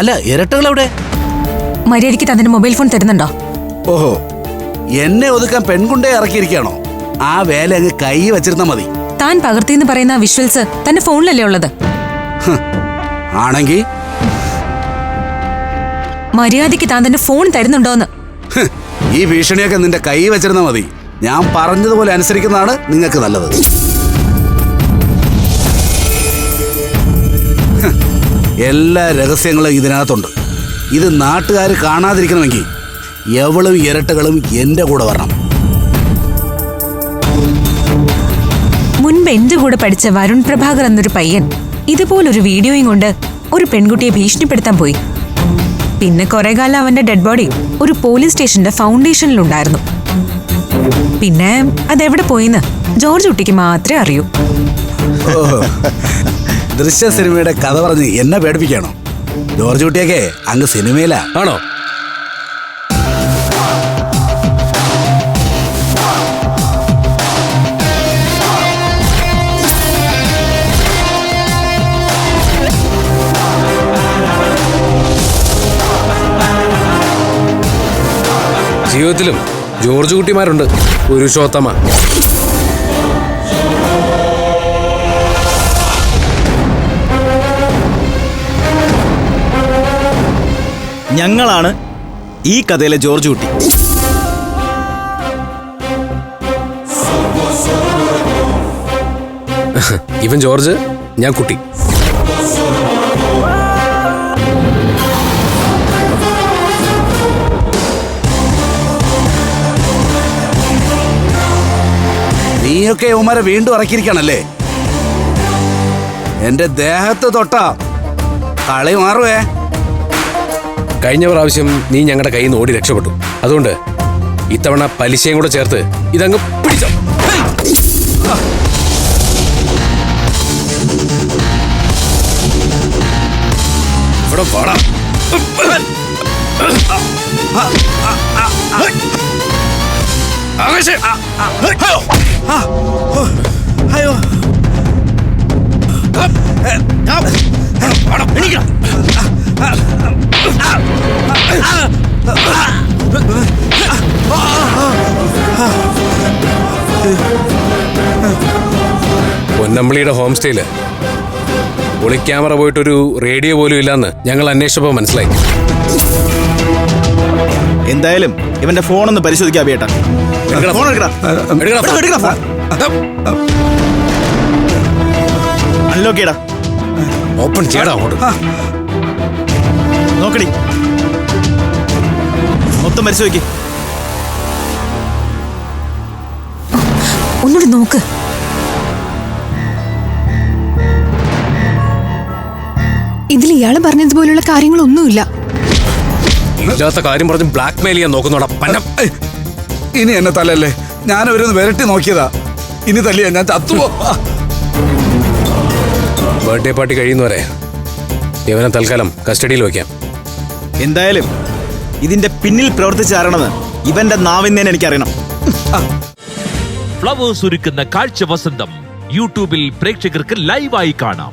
അല്ല ഇരട്ടകൾ എവിടെ? മര്യാദയ്ക്ക് തന്റെ മൊബൈൽ ഫോൺ തരുന്നുണ്ടോ? ഓഹോ എന്നെ ഒതുക്കാൻ പെൺകുണ്ടേ ഇറക്കിയിരിക്കുകയാണോ? ആ വേല അങ്ങ് കൈ വെച്ചിരുന്നാ മതി. താൻ പകർത്തിന്ന് പറയുന്ന വിഷ്വൽസ് തന്റെ ഫോണിലല്ലേ ഉള്ളത്? ആണെങ്കിൽ മര്യാദയ്ക്ക് താൻ തന്റെ ഫോൺ തരുന്നുണ്ടോന്ന്? ഈ ഭീഷണിയൊക്കെ നിന്റെ കൈ വെച്ചിരുന്നാ മതി. ഞാൻ പറഞ്ഞതുപോലെ അനുസരിക്കുന്നതാണ് നിങ്ങൾക്ക് നല്ലത്. എല്ലാ രഹസ്യങ്ങളും ഇതിനകത്തുണ്ട്. ഇത് നാട്ടുകാർ കാണാതിരിക്കണമെങ്കിൽ എവളും ഇരട്ടകളും എന്റെ കൂടെ വരണം. മുൻപ് എന്റെ കൂടെ പഠിച്ച വരുൺ പ്രഭാകർ എന്നൊരു പയ്യൻ ഇതുപോലൊരു വീഡിയോയും കൊണ്ട് ഒരു പെൺകുട്ടിയെ ഭീഷണിപ്പെടുത്താൻ പോയി. പിന്നെ കുറെ കാലം അവന്റെ ഡെഡ് ബോഡി ഒരു പോലീസ് സ്റ്റേഷന്റെ ഫൗണ്ടേഷനിലുണ്ടായിരുന്നു പിന്നെ അതെവിടെ പോയിന്ന് ജോർജ് കുട്ടിക്ക് മാത്രമേ അറിയൂ. ദൃശ്യ സിനിമയുടെ കഥ പറഞ്ഞ് എന്നെ പേടിപ്പിക്കണോ ജോർജ് കുട്ടിയൊക്കെ അങ്ങ് സിനിമയിലാ. ആണോ? ജീവിതത്തിലും ജോർജ് കുട്ടിമാരുണ്ട്. പുരുഷോത്തമ ഞങ്ങളാണ് ഈ കഥയിലെ ജോർജ് കുട്ടി. ഇവൻ ജോർജ് ഞാൻ കുട്ടി. നീയൊക്കെ യവന്മാരെ വീണ്ടും ഇറക്കിയിരിക്കണല്ലേ? എന്റെ ദേഹത്ത് തൊട്ടാ കളി മാറുവേ. കഴിഞ്ഞ പ്രാവശ്യം നീ ഞങ്ങളുടെ കയ്യിൽ നിന്ന് ഓടി രക്ഷപ്പെട്ടു അതുകൊണ്ട് ഇത്തവണ പലിശയും കൂടെ ചേർത്ത് ഇതങ്ങ് പിടിച്ചോ ഇവിടെ വാടാ. ആകാശേ. പൊന്നമ്പിളിയുടെ ഹോം സ്റ്റേയിൽ ഒളിക്യാമറ പോയിട്ടൊരു റേഡിയോ പോലും ഇല്ലാന്ന് ഞങ്ങൾ അന്വേഷിച്ചപ്പോൾ മനസ്സിലായി. എന്തായാലും ഇവന്റെ ഫോൺ ഒന്ന് പരിശോധിക്കാം ബേട്ടാ. എടുക്കടാ. ഫോൺ എടുക്കടാ. എടുക്കടാ ഫോൺ. എടുക്കടാ ഫോൺ അൺലോക്ക് ചെയ്യടാ. ഓപ്പൺ ചെയ്യടാ അങ്ങോട്ട്. നോക്കടി. മൊത്തം പരിശോധിക്ക്. ഒന്നുകൂടി നോക്ക്. ഇതിൽ ഇയാൾ പറഞ്ഞതുപോലുള്ള കാര്യങ്ങളൊന്നുമില്ല. ഇല്ലാത്ത കാര്യം പറഞ്ഞ് ബ്ലാക്ക് മെയിൽ ചെയ്യാൻ നോക്കുന്നോടാ പന്നം. ഇനി എന്നെ തലല്ലേ ഞാൻ അവരൊന്ന് വിരട്ടി നോക്കിയതാ. ഇനി തല്ലിയ ഞാൻ ചത്തുപോ ബർത്ത്ഡേ പാർട്ടി കഴിയുന്നവരെ ഇവനെ തൽക്കാലം കസ്റ്റഡിയിൽ വയ്ക്കാം. എന്തായാലും ഇതിന്റെ പിന്നിൽ പ്രവർത്തിച്ചാരണെന്ന് ഇവന്റെ നാവിന്നേനെ എനിക്കറിയണം. ഫ്ലവേഴ്സ് ഒരുക്കുന്ന കാഴ്ച വസന്തം യൂട്യൂബിൽ പ്രേക്ഷകർക്ക് ലൈവായി കാണാം.